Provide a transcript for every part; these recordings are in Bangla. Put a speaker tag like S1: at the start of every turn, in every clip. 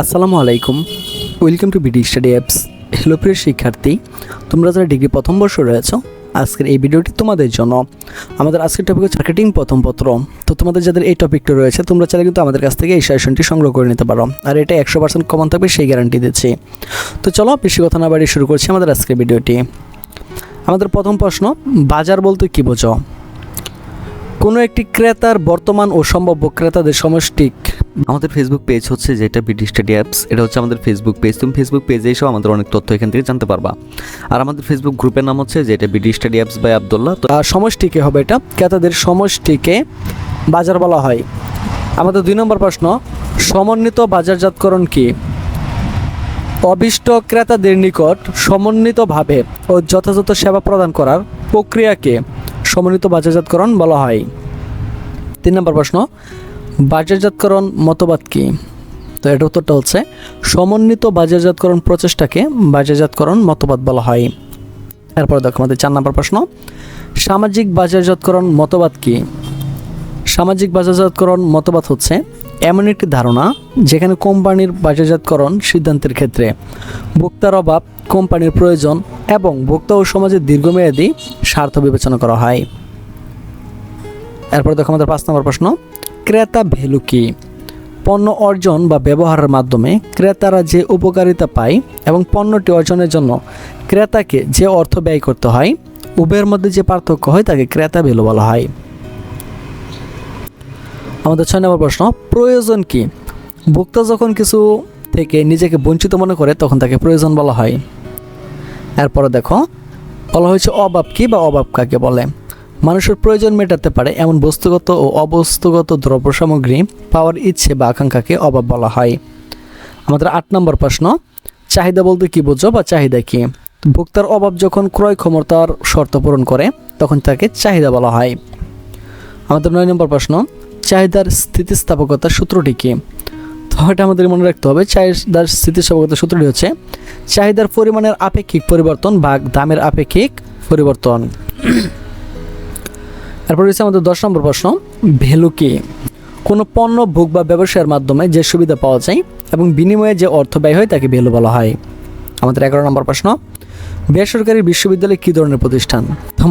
S1: আসসালামু আলাইকুম। Welcome to BD study apps hello প্রিয় শিক্ষার্থী, তোমরা যারা ডিগ্রি প্রথম বর্ষ রয়েছ, আজকের এই ভিডিওটি তোমাদের জন্য। আমাদের আজকের টপিক হচ্ছে মার্কেটিং প্রথম পত্র। তো তোমাদের যাদের এই টপিকটা রয়েছে, তোমরা চাইলে কিন্তু আমাদের কাছ থেকে এই সেশনটি সংগ্রহ করে নিতে পারো। আর এটা একশো পার্সেন্ট কমন থাকবে, সেই গ্যারান্টি দিচ্ছি। তো চলো, বেশি কথা না বাড়িয়ে শুরু করছি আমাদের আজকের ভিডিওটি। আমাদের প্রথম প্রশ্ন, বাজার বলতে কী বোঝো? কোনো একটি ক্রেতার বর্তমান ও সম্ভাব্য ক্রেতাদের সমষ্টিক
S2: আমাদের ফেসবুক পেজ হচ্ছে যেটা বিডি স্টাডি অ্যাপস এটা হচ্ছে আমাদের ফেসবুক পেজ তুমি ফেসবুক পেজে এসেও আমাদের অনেক তথ্য এখান থেকে জানতে পারবা। আর আমাদের ফেসবুক গ্রুপের নাম হচ্ছে যেটা BD study apps by Abdullah তো
S1: সমষ্টিকে হবে এটা, ক্রেতাদের সমষ্টিকে বাজার বলা হয়। আমাদের দুই নম্বর প্রশ্ন, সমন্বিত বাজারজাতকরণ কি? অবিষ্ট ক্রেতাদের নিকট সমন্বিতভাবে ও যথাযথ সেবা প্রদান করার প্রক্রিয়াকে সমন্বিত বাজারজাতকরণ বলা হয়। তিন নম্বর প্রশ্ন বাজারজাতকরণ মতবাদ কি? তো এটার উত্তরটা হচ্ছে, সমন্বিত বাজারজাতকরণ প্রচেষ্টাকে বাজারজাতকরণ মতবাদ বলা হয়। এরপর দেখো আমাদের চার নম্বর প্রশ্ন, সামাজিক বাজারজাতকরণ মতবাদ কি? সামাজিক বাজারজাতকরণ মতবাদ হচ্ছে, এমন একটি ধারণা যেখানে কোম্পানির বাজারজাতকরণ সিদ্ধান্তের ক্ষেত্রে ভোক্তার অভাব, কোম্পানির প্রয়োজন এবং ভোক্তা ও সমাজের দীর্ঘমেয়াদী স্বার্থ বিবেচনা করা হয়। এরপর দেখো আমাদের পাঁচ নম্বর প্রশ্ন ক্রেতা ভ্যালু কি? পণ্য অর্জন বা ব্যবহারের মাধ্যমে ক্রেতারা যে উপকারিতা পায় এবং পণ্যটি অর্জনের জন্য ক্রেতাকে যে অর্থ ব্যয় করতে হয়, উভয়ের মধ্যে যে পার্থক্য হয় তাকে ক্রেতা ভ্যালু বলা হয়। আমাদের ছয় নম্বর প্রশ্ন, প্রয়োজন কি? ভোক্তা যখন কিছু থেকে নিজেকে বঞ্চিত মনে করে তখন তাকে প্রয়োজন বলা হয়। এরপরে দেখো, বলা হয়েছে অভাব কি বা অভাব কাকে বলে? মানুষের প্রয়োজন মেটাতে পারে এমন বস্তুগত ও অবস্তুগত দ্রব্য সামগ্রী পাওয়ার ইচ্ছে বা আকাঙ্ক্ষাকে অভাব বলা হয়। আমাদের আট নম্বর প্রশ্ন, চাহিদা বলতে কি বোঝো বা চাহিদা কি? ভোক্তার অভাব যখন ক্রয় ক্ষমতার শর্ত পূরণ করে, তখন তাকে চাহিদা বলা হয়। আমাদের নয় নম্বর প্রশ্ন, চাহিদার স্থিতিস্থাপকতার সূত্রটি কি? এটা আমাদের মনে রাখতে হবে, চাহিদার স্থিতিস্থাপকতার সূত্রটি হচ্ছে, চাহিদার পরিমাণের আপেক্ষিক পরিবর্তন বা দামের আপেক্ষিক পরিবর্তন। এরপর রয়েছে আমাদের দশ নম্বর প্রশ্ন, ভ্যালু কি? কোনো পণ্য ভোগ বা ব্যবসায়ের মাধ্যমে যে সুবিধা পাওয়া যায় এবং বিনিময়ে যে অর্থ ব্যয় হয় তাকে ভ্যালু বলা হয়। আমাদের এগারো নম্বর প্রশ্ন, বেসরকারি বিশ্ববিদ্যালয় কী ধরনের প্রতিষ্ঠান?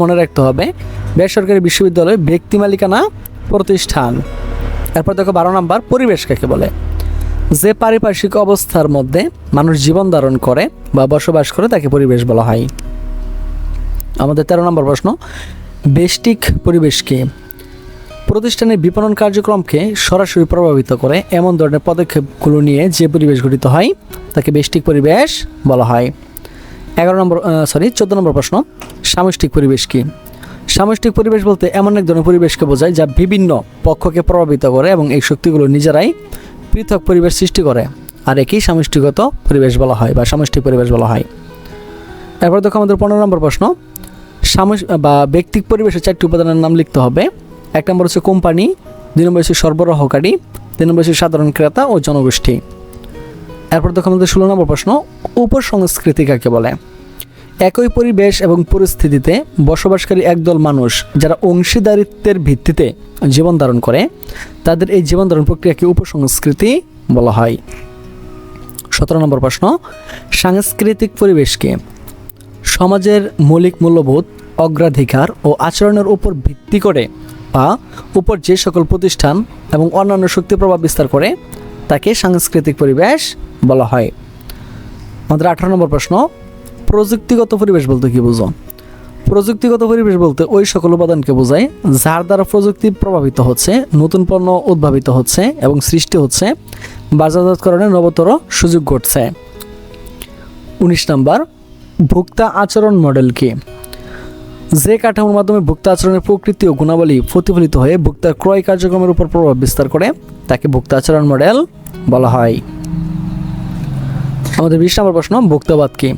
S1: মনে রাখতে হবে, বেসরকারি বিশ্ববিদ্যালয় ব্যক্তি মালিকানা প্রতিষ্ঠান। এরপর দেখো বারো নম্বর, পরিবেশ কাকে বলে? যে পারিপার্শ্বিক অবস্থার মধ্যে মানুষ জীবন ধারণ করে বা বসবাস করে তাকে পরিবেশ বলা হয়। আমাদের তেরো নম্বর প্রশ্ন বেষ্টিক পরিবেশকে প্রতিষ্ঠানের বিপণন কার্যক্রমকে সরাসরি প্রভাবিত করে এমন ধরনের পদক্ষেপগুলো নিয়ে যে পরিবেশ গঠিত হয়, তাকে বেষ্টিক পরিবেশ বলা হয়। এগারো নম্বর সরি চোদ্দ নম্বর প্রশ্ন, সামষ্টিক পরিবেশ কি? সামষ্টিক পরিবেশ বলতে এমন এক ধরনের পরিবেশকে বোঝায় যা বিভিন্ন পক্ষকে প্রভাবিত করে এবং এই শক্তিগুলো নিজেরাই পৃথক পরিবেশ সৃষ্টি করে, আর একেই সামষ্টিগত পরিবেশ বলা হয় বা সামষ্টিক পরিবেশ বলা হয়। এরপর দেখো আমাদের পনেরো নম্বর প্রশ্ন সামস বা ব্যক্তিক পরিবেশের চারটি উপাদানের নাম লিখতে হবে। এক নম্বর হচ্ছে কোম্পানি, দুই নম্বর হচ্ছে সরবরাহকারী, তিন নম্বর হচ্ছে সাধারণ ক্রেতা ও জনগোষ্ঠী। এরপর দেখো আমাদের ষোলো নম্বর প্রশ্ন, উপসংস্কৃতি কাকে বলে? একই পরিবেশ এবং পরিস্থিতিতে বসবাসকারী একদল মানুষ যারা অংশীদারিত্বের ভিত্তিতে জীবন ধারণ করে, তাদের এই জীবন ধারণ প্রক্রিয়াকে উপসংস্কৃতি বলা হয়। সতেরো নম্বর প্রশ্ন, সাংস্কৃতিক পরিবেশকে সমাজের মৌলিক মূল্যবোধ, অগ্রাধিকার ও আচরণের উপর ভিত্তি করে বা উপর যে সকল প্রতিষ্ঠান এবং অন্যান্য শক্তি প্রভাব বিস্তার করে, তাকে সাংস্কৃতিক পরিবেশ বলা হয়। আমাদের আঠারো নম্বর প্রশ্ন, প্রযুক্তিগত পরিবেশ বলতে কি বুঝো? প্রযুক্তিগত পরিবেশ বলতে ওই সকল উপাদানকে বোঝায় যার দ্বারা প্রযুক্তি প্রভাবিত হচ্ছে, নতুন পণ্য উদ্ভাবিত হচ্ছে এবং সৃষ্টি হচ্ছে, বাজারজাতকরণের নবতর সুযোগ ঘটছে। উনিশ নাম্বার ভোক্তা আচরণ মডেল কি? যে কাঠামোর মাধ্যমে ভোক্তা আচরণের প্রকৃতি ও গুণাবলী প্রতিফলিত হয়ে ভোক্তার ক্রয় কার্যক্রমের উপর প্রভাব বিস্তার করে, তাকে ভোক্তা আচরণ মডেল বলা হয়। আমাদের বিশ নম্বর প্রশ্ন, ভোক্তাবাদ কি?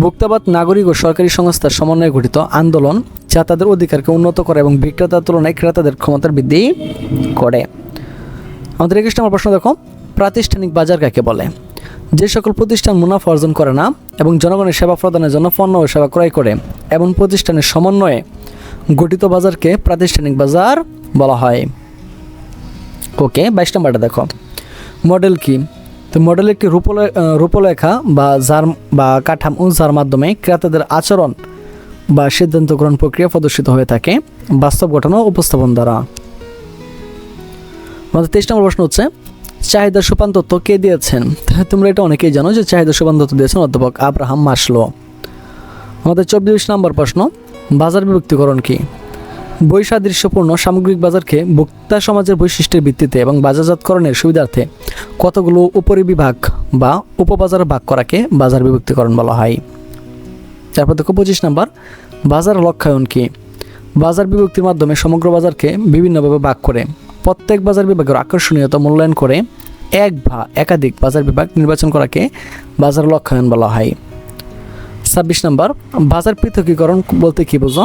S1: ভোক্তাবাদ নাগরিক ও সরকারি সংস্থার সমন্বয়ে গঠিত আন্দোলন যা তাদের অধিকারকে উন্নত করে এবং বিক্রেতার তুলনায় ক্রেতাদের ক্ষমতার বৃদ্ধি করে। আমাদের একুশ নম্বর প্রশ্ন দেখো, প্রাতিষ্ঠানিক বাজার কাকে বলে? যে সকল প্রতিষ্ঠান মুনাফা অর্জন করে না এবং জনগণের সেবা প্রদানের জন্য পণ্য ও সেবা ক্রয় করে, এমন প্রতিষ্ঠানের সমন্বয়ে গঠিত বাজারকে প্রাতিষ্ঠানিক বাজার বলা হয়। ওকে, বাইশ নম্বরটা দেখো। মডেল কি? তো মডেল একটি রূপলে রূপলেখা বা যার বা কাঠামো যার মাধ্যমে ক্রেতাদের আচরণ বা সিদ্ধান্ত গ্রহণ প্রক্রিয়া প্রদর্শিত হয়ে থাকে, বাস্তব ঘটনা উপস্থাপন দ্বারা। তেইশ নম্বর প্রশ্ন হচ্ছে চাহিদা সোপান কে দিয়েছেন? তোমরা এটা অনেকেই জানো যে চাহিদা সোপান দিয়েছেন অধ্যাপক আব্রাহাম মাসলো। আমাদের চব্বিশ নম্বর প্রশ্ন, বাজার বিভক্তিকরণ কি? বৈসাদৃশ্যপূর্ণ সামগ্রিক বাজারকে ভোক্তা সমাজের বৈশিষ্ট্যের ভিত্তিতে এবং বাজারজাতকরণের সুবিধার্থে কতগুলো উপরিবিভাগ বা উপবাজার ভাগ করাকে বাজার বিভক্তিকরণ বলা হয়? তারপর দেখো পঁচিশ নাম্বার, বাজার লক্ষ্যায়ন কি? বাজার বিভক্তির মাধ্যমে সমগ্র বাজারকে বিভিন্নভাবে ভাগ করে। প্রত্যেক বাজার বিভাগের আকর্ষণীয়তা মূল্যায়ন করে এক বা একাধিক বাজার বিভাগ নির্বাচন করাকে বাজার লক্ষ্যায়ন বলা হয়। ছাব্বিশ নম্বর, বাজার পৃথকীকরণ বলতে কি বোঝো?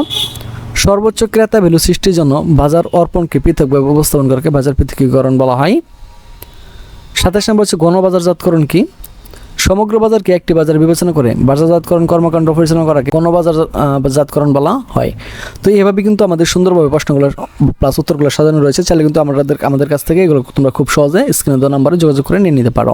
S1: সর্বোচ্চ ক্রেতা ভ্যালু সৃষ্টির জন্য বাজার অর্পণকে পৃথকভাবে উপস্থাপন করাকে বাজার পৃথকীকরণ বলা হয়। সাতাশ নম্বর হচ্ছে গণবাজারজাতকরণ কি? সমগ্র বাজারকে একটি বাজার বিবেচনা করে বাজারজাতকরণ, কর্মকাণ্ড পরিচালনা করাকে কোনো বাজার জাতকরণ বলা হয়। তো এভাবে কিন্তু আমাদের সুন্দরভাবে প্রশ্নগুলো প্লাস উত্তরগুলো সাজানো রয়েছে। চাইলে কিন্তু আমাদের আমাদের কাছ থেকে এগুলো তোমরা খুব সহজে স্ক্রিনে দেওয়া নাম্বারে যোগাযোগ করে নিয়ে নিতে পারো।